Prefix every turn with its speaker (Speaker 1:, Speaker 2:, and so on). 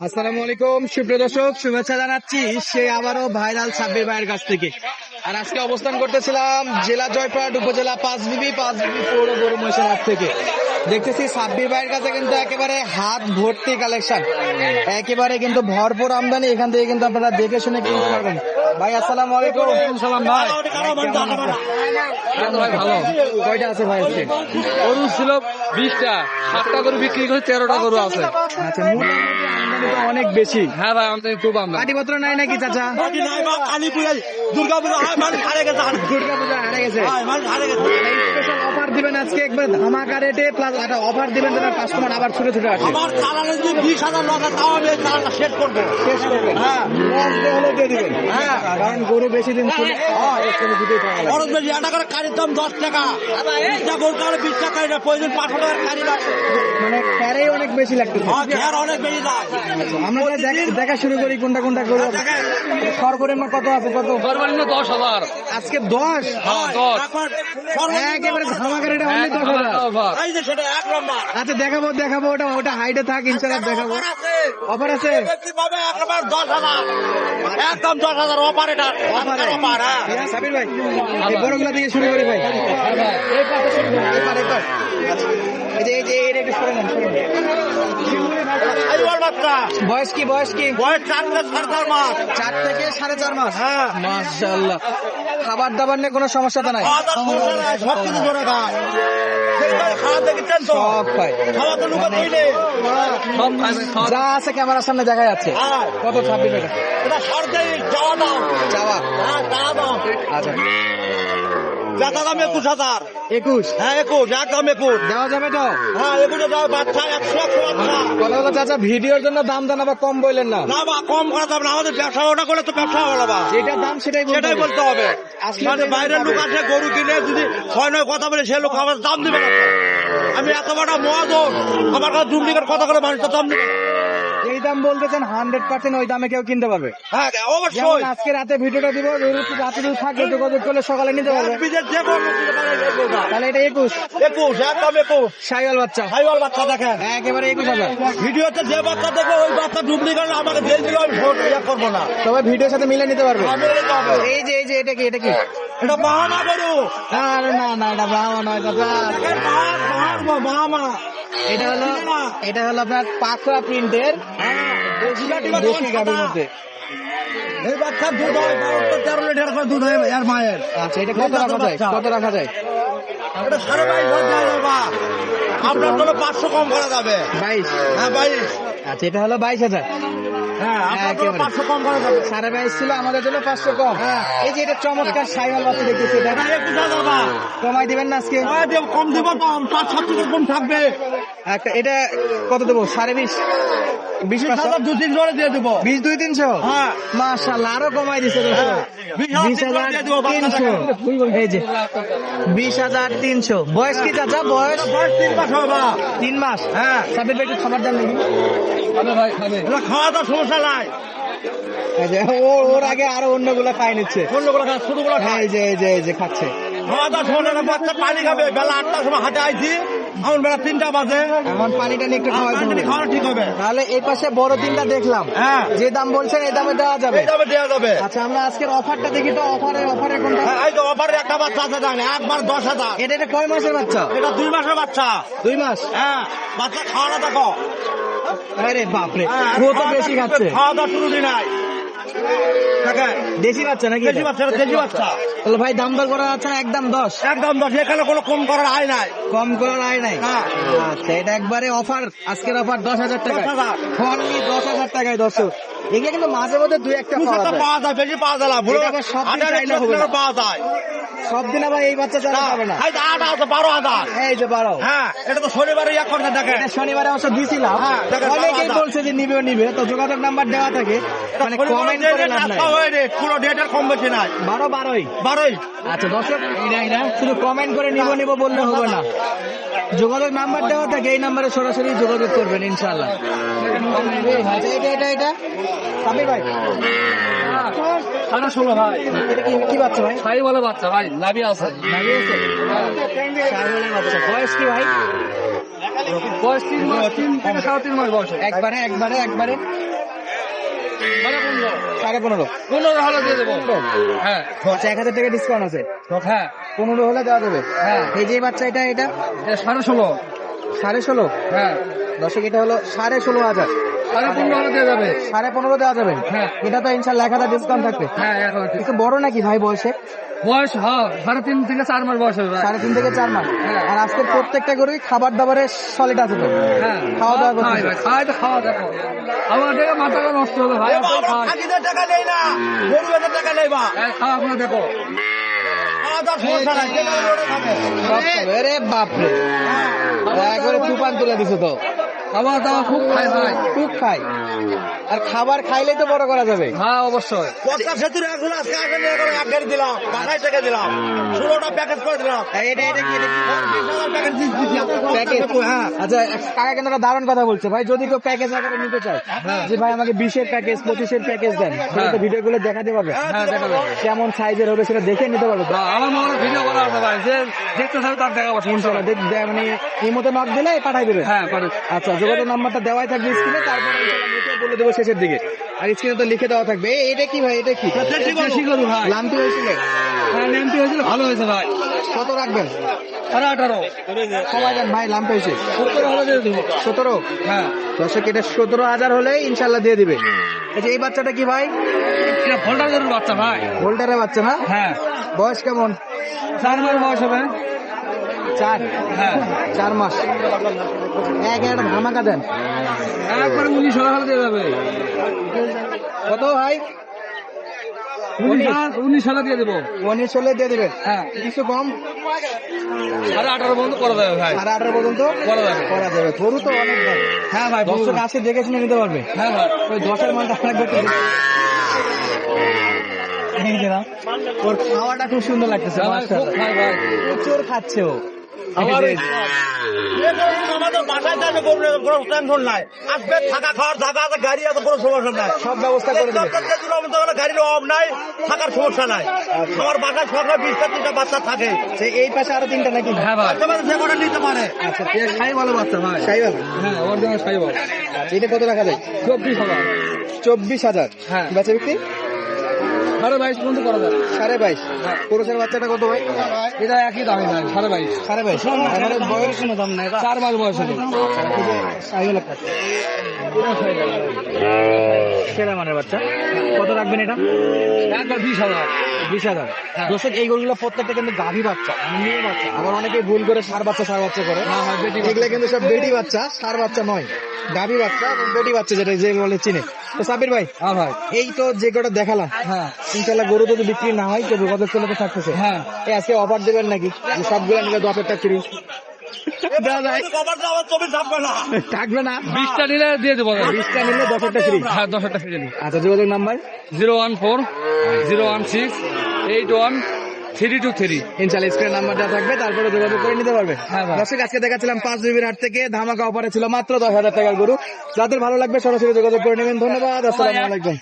Speaker 1: আসসালামু আলাইকুম, সুপ্রিয় দর্শক, শুভেচ্ছা জানাচ্ছি সে আবারও ভাইরাল সাব্বির ভাইয়ের কাছ থেকে। আর আজকে অবস্থান করতেছিলাম জেলা জয়পাট উপজেলা পাঁচবিবি পাঁচবিবি পৌর গরু হাট থেকে। দেখতেছি সাব্বির ভাইয়ের কাছে কিন্তু একেবারে হাত ভর্তি কালেকশন একেবারে কিন্তু ভরপুর আমদানি এখান থেকে কিন্তু আপনারা দেখে শুনে কিনতে পারবেন। ভাই আসসালামু আলাইকুম। সালাম ভাই।
Speaker 2: ভালো।
Speaker 1: কয়টা আছে ভাই? আজকে
Speaker 2: গরু ছিল বিশটা সাতটা গরু বিক্রি করে তেরোটা গরু আছে।
Speaker 1: আচ্ছা অনেক বেশি।
Speaker 2: হ্যাঁ ভাই আমাদের খুব আমরা
Speaker 1: নাই নাকি চাচা?
Speaker 3: কালী পূজায় দুর্গা পূজা হারে গেছে
Speaker 1: হারে গেছে। দিবেন আজকে একবার ধামাকা রেটে প্লাস একটা অফার দিবেন তোমার কাস্টমার আবার ছুটে ছুটে আসে।
Speaker 3: আমার চালানে যদি বিশ হাজার টাকা তাও আমি শেষ করব।
Speaker 1: শেষ করবেন
Speaker 3: হ্যাঁ।
Speaker 1: দিয়ে দিয়ে দিবেন।
Speaker 3: হ্যাঁ।
Speaker 1: কারণ গরু বেশি দিন ছিল
Speaker 3: হয়।
Speaker 1: এখানে দুটোই পাওয়া লাগে।
Speaker 3: খরচ বেশি একটা করে কারির দাম দশ টাকা। গরু তাহলে বিশ টাকা এটা প্রয়োজন পাঁচশো টাকার কারি
Speaker 1: মানে ক্যারেই অনেক বেশি
Speaker 3: হয় অনেক বেশি
Speaker 1: আমরা দেখা- দেখা শুরু করি কোনটা কোনটা গরু সরকারের কত আছে কত?
Speaker 2: সর্বনিম্ন দশ হাজার।
Speaker 1: আজকে দশ?
Speaker 2: হ্যাঁ,
Speaker 1: একেবারে ধামাকা রেটে অনলি দশ হাজার।
Speaker 2: অফার।
Speaker 3: এই যে সেটা এক নম্বর।
Speaker 1: আচ্ছা দেখাবো দেখাবো ওটা ওটা হাইটে থাক ইনশাল্লাহ দেখাবো।
Speaker 3: অফার আছে। দশ হাজার। একদম দশ হাজার এটা হ্যাঁ
Speaker 1: সাবির ভাই এই বড়গুলা থেকে শুরু করি ভাই। এই পাশে শুরু করি, এই পার, এই পার। আচ্ছা, এই যে এই যে একটু সরে নেন, সরে বয়স কি বয়স কি?
Speaker 3: বয়স চার থেকে সাড়ে চার মাস।
Speaker 1: চার থেকে সাড়ে চার মাস?
Speaker 3: হ্যাঁ।
Speaker 1: মাশাআল্লাহ। খাবার দাবার নিয়ে কোনো সমস্যা তো নাই?
Speaker 3: সব কিছু খায়
Speaker 1: যা আছে ক্যামেরার সামনে দেখা যাচ্ছে।
Speaker 3: হ্যাঁ।
Speaker 1: কত ছাব্বিশ
Speaker 3: এটা সরকারি যাওয়া যাওয়া।
Speaker 1: আচ্ছা।
Speaker 3: দাম একুশ হাজার।
Speaker 1: একুশ?
Speaker 3: হ্যাঁ একুশ একদম একুশ।
Speaker 1: দেওয়া যাবে তো?
Speaker 3: হ্যাঁ একুশে বাচ্চা একশো একশো বাচ্চা।
Speaker 1: কথা কথা চাচা ভিডিওর জন্য দাম আবার কম বললেন না?
Speaker 3: না বা কম করা যাবে না। আমাদের ব্যবসা ওটা করলে তো ব্যবসা হলো বা।
Speaker 1: দাম সেটাই
Speaker 3: সেটাই বলতে হবে। মানে বাইরের লোক আসে গরু কিনে যদি ছয় নয় কথা বলে সে লোক আমার দাম দিবে না। আমি এত বড় মহাজন আমার কাছে ডুপ্লিকেট কথা করে মানুষ তো দাম দিবে না।
Speaker 1: এই দাম বলতেছেন হান্ড্রেড পার্সেন্ট ওই দামে কেউ কিনতে পারবে।
Speaker 3: হ্যাঁ অবশ্যই।
Speaker 1: আজকে রাতে ভিডিওটা দিব রাতে যদি থাকে যোগাযোগ করলে সকালে নিতে পারবে। তাহলে এটা একুশ।
Speaker 3: একুশ একদম একুশ।
Speaker 1: সাইওয়াল বাচ্চা।
Speaker 3: হাইওয়াল বাচ্চা দেখেন।
Speaker 1: একেবারে একুশ হাজার।
Speaker 3: ভিডিওতে যে বাচ্চা দেখবে ওই বাচ্চা ডুপ্লিকেট আমাকে দিয়ে দিলে আমি ফোন ইয়ে করব না।
Speaker 1: তবে ভিডিওর সাথে মিলে নিতে পারবে। এই যে এই যে এটা কি এটা কি?
Speaker 3: এটা বাহানা গরু
Speaker 1: আরে না না এটা ব্রাহ্মণ নয় দাদা
Speaker 3: বাহামা।
Speaker 1: এটা হলো এটা হলো আপনার পাকড়া প্রিন্টের দেশি গাড়ির মধ্যে।
Speaker 3: এই বাচ্চার দুধ হয় বারো তেরো লিটার করে দুধ হয় আর মায়ের।
Speaker 1: আচ্ছা এটা কত রাখা যায়? কত রাখা যায়?
Speaker 3: এটা সাড়ে বাইশ হাজার বাবা আপনার জন্য পাঁচশো কম করা যাবে।
Speaker 1: বাইশ?
Speaker 3: হ্যাঁ বাইশ।
Speaker 1: আচ্ছা এটা হলো বাইশ হাজার।
Speaker 3: হ্যাঁ কম
Speaker 1: সাড়ে বাইশ ছিল আমাদের জন্য পাঁচশো কম।
Speaker 3: হ্যাঁ।
Speaker 1: এই যে এটা চমৎকার সাইওয়াল বাচ্চা দেখতেছি কমাই দিবেন না আজকে?
Speaker 3: হ্যাঁ, কম দিব কম। পাঁচ সাত কম থাকবে।
Speaker 1: এটা কত দেবো? সাড়ে বিশ? বিশ
Speaker 3: হাজার দু দিয়ে দেবো।
Speaker 1: বিশ দুই তিনশো?
Speaker 3: হ্যাঁ।
Speaker 1: মাশাল্লাহ আরও কমাই দিছে
Speaker 3: হ্যাঁ, বিশ হাজার
Speaker 1: তিনশো। এই যে বিশ হাজার তিনশো। বয়স কি চাচা? বয়স?
Speaker 3: তিন মাস
Speaker 1: তিন মাস?
Speaker 3: হ্যাঁ।
Speaker 1: সাবির ভাই একটু খাবার দেন নাকি
Speaker 3: খাওয়া দাওয়ার সমস্যা নাই
Speaker 1: এই যে ও ওর আগে আরও অন্যগুলো খাই নিচ্ছে।
Speaker 3: অন্যগুলো খায় ছোটগুলো খায়।
Speaker 1: যে যে যে খাচ্ছে।
Speaker 3: খাওয়া দাওয়ার সমস্যা বাচ্চা পানি খাবে বেলা আটটার সময় হাটে আইছি এখন বেলা তিনটা বাজে।
Speaker 1: এখন পানিটা নিয়ে একটু
Speaker 3: খাওয়া ঠিক হবে।
Speaker 1: তাহলে এই পাশে বড় তিনটা দেখলাম।
Speaker 3: হ্যাঁ।
Speaker 1: যে দাম বলছেন এই দামে দেওয়া যাবে।
Speaker 3: এই দামে দেওয়া যাবে।
Speaker 1: আচ্ছা আমরা আজকের অফারটা দেখি তো অফারে অফারে কোনটা?
Speaker 3: হ্যাঁ, এই তো অফারে একটা বাচ্চা আছে জানে একবার দশ হাজার।
Speaker 1: এটা কয় মাসের বাচ্চা?
Speaker 3: এটা দুই মাসের বাচ্চা।
Speaker 1: দুই মাস?
Speaker 3: হ্যাঁ বাচ্চা খাওয়া না দেখো।
Speaker 1: আরে বাপরে
Speaker 3: হ্যাঁ,
Speaker 1: ও তো বেশি খাচ্ছে।
Speaker 3: খাওয়া দাওয়া শুরু দিন নাই
Speaker 1: দেশি বাচ্চা নাকি
Speaker 3: দেশি বাচ্চা দেশি বাচ্চা।
Speaker 1: তাহলে ভাই দাম দর করা যাচ্ছে না একদম দশ?
Speaker 3: একদম দশ এখানে কোনো কম করার আয় নাই।
Speaker 1: কম করার আয় নাই?
Speaker 3: হ্যাঁ।
Speaker 1: আচ্ছা এটা একবারে অফার আজকের অফার দশ হাজার টাকা
Speaker 3: 10,000
Speaker 1: দশ হাজার টাকায় দর্শক। এগুলো কিন্তু মাঝে মধ্যে দুই একটা পাওয়া যায়।
Speaker 3: বেশি পাওয়া যায় না বুড়ো
Speaker 1: এটা আবার সব দিন
Speaker 3: হাজার
Speaker 1: চাইলে হবে না।
Speaker 3: পাওয়া যায়।
Speaker 1: সব দিন আবার এই বাচ্চা চালা যাবে না।
Speaker 3: এই আট আছে বারো হাজার।
Speaker 1: এই যে বারো।
Speaker 3: হ্যাঁ এটা তো শনিবারে করতে দেখেন।
Speaker 1: শনিবারে অবশ্য দিছিলাম।
Speaker 3: হ্যাঁ,
Speaker 1: অনেকেই বলছে যে নিবে নিবে। তো যোগাযোগ নাম্বার দেওয়া থাকে। মানে কমেন্ট
Speaker 3: পুরো ডেটের কম বেশি নাই।
Speaker 1: বারো বারোই?
Speaker 3: বারোই।
Speaker 1: আচ্ছা দর্শক শুধু কমেন্ট করে নিব নিব বললে হবে না। যোগাযোগ নাম্বার দেওয়া থাকে এই নাম্বারে সরাসরি যোগাযোগ করবেন ইনশাল্লাহ এটা এটা এটা। সাবির ভাই।
Speaker 2: সাড়ে ষোলো ভাই।
Speaker 1: কি বাচ্চা ভাই?
Speaker 2: সাই বলে বাচ্চা ভাই লাভি আছে।
Speaker 1: দাঁড়িয়ে আছে? বাচ্চা। বয়স কি ভাই?
Speaker 2: বয়স তিন মাস তিন থেকে সাড়ে তিন মাস বয়স।
Speaker 1: একবারে একবারে একবারে। সাড়ে পনেরো।
Speaker 2: পনেরো হলে দিয়ে দেবো। হ্যাঁ।
Speaker 1: আচ্ছা এক হাজার টাকা ডিসকাউন্ট আছে।
Speaker 2: হ্যাঁ
Speaker 1: পনেরো হলে দেওয়া যাবে।
Speaker 2: হ্যাঁ।
Speaker 1: এই যে বাচ্চা এটা এটা?
Speaker 2: এটা সাড়ে ষোলো।
Speaker 1: সাড়ে ষোলো?
Speaker 2: হ্যাঁ।
Speaker 1: দর্শক এটা হলো সাড়ে ষোলো হাজার।
Speaker 2: সাড়ে পনেরো দিয়ে যাবে।
Speaker 1: সাড়ে পনেরো দেওয়া যাবে?
Speaker 2: হ্যাঁ।
Speaker 1: এটা তো ইনশাল্লাহ এক হাজার ডিসকাউন্ট থাকবে।
Speaker 2: হ্যাঁ
Speaker 1: একটু বড় নাকি ভাই বয়সে?
Speaker 2: বয়স হ্যাঁ সাড়ে তিন থেকে চার মাস বয়স হবে
Speaker 1: সাড়ে তিন থেকে চার মাস।
Speaker 2: হ্যাঁ।
Speaker 1: আর আজকে প্রত্যেকটা গরুই খাবার দাবারের সলিড আছে তো?
Speaker 2: হ্যাঁ।
Speaker 1: খাওয়া দাওয়া করতে
Speaker 2: তো খাওয়া দেখো আমার দেখে মাথাটা নষ্ট হবে ভাই
Speaker 3: টাকা নেই না গরিবের টাকা নেই বা।
Speaker 2: খাওয়া আপনার দেখো।
Speaker 1: বাপরে। তুফান তুলে দিছে তো।
Speaker 2: খাওয়া দাওয়া খুব খাই ভাই
Speaker 1: খুব খাই আর খাবার খাইলেই তো বড় করা যাবে।
Speaker 2: হ্যাঁ অবশ্যই।
Speaker 3: পদ্মা সেতুর গেলে এক গাড়ি দিলাম বাসায় থেকে দিলাম ষোলোটা প্যাকেজ করে দিলাম।
Speaker 1: এটা এটা কি এটা কি?
Speaker 3: বিশ হাজার প্যাকেজ দিচ্ছি
Speaker 1: প্যাকেজ হ্যাঁ। আচ্ছা কাকা কিন্তু একটা দারুণ কথা বলছে। ভাই যদি কেউ প্যাকেজ আকারে নিতে চায় যে ভাই আমাকে বিশের প্যাকেজ পঁচিশের প্যাকেজ দেন ভিডিও গুলো দেখাতে পারবে।
Speaker 2: হ্যাঁ
Speaker 1: কেমন সাইজের হবে সেটা দেখে নিতে পারবে।
Speaker 2: হ্যাঁ, আমার মনে ভিডিও করা আছে ভাই। যে দেখতে থাকবে তার দেখা পাচ্ছে
Speaker 1: ইনশাল্লাহ দেখ- দেখ- মানে এই মতো নক দিলে পাঠাই দেবে।
Speaker 2: হ্যাঁ
Speaker 1: আচ্ছা যোগাযোগ নাম্বারটা দেওয়াই থাকবে স্ক্রিনে তারপরে বলে দেবো শেষের দিকে। আর স্ক্রিনে তো লিখে দেওয়া থাকবে। এটা কি ভাই? এটা কি?
Speaker 2: ভাই।
Speaker 1: লামটি হয়েছিল?
Speaker 2: হ্যাঁ নেমটি হয়েছিল ভালো হয়েছে ভাই।
Speaker 1: কত রাখবেন?
Speaker 2: সাড়ে আঠারো।
Speaker 1: সবাই ভাই
Speaker 2: হলে দিয়ে দেবো।
Speaker 1: সতেরো?
Speaker 2: হ্যাঁ।
Speaker 1: দর্শক এটা সতেরো হাজার হলে ইনশাল্লাহ দিয়ে দিবে। এই যে এই বাচ্চাটা কি ভাই?
Speaker 2: বাচ্চা ভাই।
Speaker 1: বাচ্চা না?
Speaker 2: হ্যাঁ।
Speaker 1: বয়স কেমন?
Speaker 2: চার মাস বয়স হবে।
Speaker 1: চার।
Speaker 2: হ্যাঁ।
Speaker 1: চার মাস। এক একটা ধামাকা দেন।
Speaker 2: একবারে দিয়ে যাবে।
Speaker 1: কত ভাই?
Speaker 2: উনিশ হলে দিয়ে দেবো।
Speaker 1: উনিশ হলে দিয়ে দিবেন।
Speaker 2: হ্যাঁ।
Speaker 1: কিছু কম?
Speaker 2: সাড়ে আঠারো পর্যন্ত করা যাবে ভাই।
Speaker 1: সাড়ে আঠারো পর্যন্ত?
Speaker 2: করা যাবে।
Speaker 1: করা যাবে। গরু তো অনেক
Speaker 2: হ্যাঁ ভাই
Speaker 1: দর্শক আসে দেখে শুনে নিতে পারবে।
Speaker 2: হ্যাঁ ভাই।
Speaker 1: ওই দশের না, ওর খাওয়াটা খুব সুন্দর লাগতেছে প্রচুর খাচ্ছে ও।
Speaker 3: আমাদের বাসায় যাবে কোনো কোনো টেনশন নাই। আসবে থাকা খাওয়ার থাকা আছে গাড়ি আছে কোনো সমস্যা নাই।
Speaker 1: সব ব্যবস্থা করে দেবে
Speaker 3: দরকার যেগুলো আমাদের ওখানে গাড়ির অভাব নাই থাকার সমস্যা নাই। আমার বাসায় সকাল বিশটা তিনটা বাচ্চা থাকে।
Speaker 1: এই পাশে আরও তিনটা নাকি?
Speaker 2: হ্যাঁ
Speaker 3: যে কটা নিতে পারে।
Speaker 1: আচ্ছা
Speaker 2: এ ভালো বাচ্চা ভাই?
Speaker 1: সাইবাল
Speaker 2: হ্যাঁ ভালো
Speaker 1: আচ্ছা এটা কত রাখা যায়
Speaker 2: চব্বিশ হাজার।
Speaker 1: চব্বিশ হাজার।
Speaker 2: হ্যাঁ।
Speaker 1: বাচ্চা বিক্রি?
Speaker 2: সাড়ে বাইশ পর্যন্ত করা যাবে।
Speaker 1: সাড়ে বাইশ। পুরুষের বাচ্চাটা কত ভাই?
Speaker 2: এটা একই দামি ভাই সাড়ে বাইশ।
Speaker 1: সাড়ে বাইশ। আমার বয়স? কোনো দাম নাই
Speaker 2: চার মাস বয়স হবে।
Speaker 1: সাইকেল একটা সেরা মানের বাচ্চা। কত রাখবেন এটা?
Speaker 2: একবার বিশ হাজার।
Speaker 1: বিশ হাজার দর্শক এই প্রত্যেকটা কিন্তু গাভী বাচ্চা মেয়ে বাচ্চা। আবার অনেকে ভুল করে সার বাচ্চা সার বাচ্চা করে।
Speaker 2: হয়
Speaker 1: এগুলো কিন্তু সব বেটি বাচ্চা সার বাচ্চা নয় গাভী বাচ্চা এবং বেটি বাচ্চা যেটা যে বলে চিনে। তো সাবির ভাই
Speaker 2: হ্যাঁ ভাই।
Speaker 1: এই তো যে কটা দেখালাম
Speaker 2: হ্যাঁ।
Speaker 1: ইনশাল্লাহ গরু যদি বিক্রি না হয় তো যোগাযোগ তো থাকতেছে।
Speaker 2: হ্যাঁ।
Speaker 1: এই আজকে অফার দেবেন নাকি? সবগুলো নিলে হাজার ফ্রি
Speaker 3: থাকবে না।
Speaker 2: বিশটা নিলে দিয়ে দেবো
Speaker 1: বিশটা নিলে ফ্রি।
Speaker 2: হ্যাঁ দশ হাজার ফিরে
Speaker 1: আচ্ছা যোগাযোগ number?
Speaker 2: Zero one four zero one six eight one three two three.
Speaker 1: ইনশাল্লাহ স্ক্রিন নাম্বার দেওয়া থাকবে তারপরে যোগাযোগ করে নিতে পারবে।
Speaker 2: হ্যাঁ
Speaker 1: দর্শক আজকে দেখাচ্ছিলাম পাঁচ জিবির হাট থেকে ধামাকা অফারে ছিল মাত্র দশ হাজার টাকার গরু। যাদের ভালো লাগবে সরাসরি যোগাযোগ করে নেবেন। ধন্যবাদ আসসালামু আলাইকুম।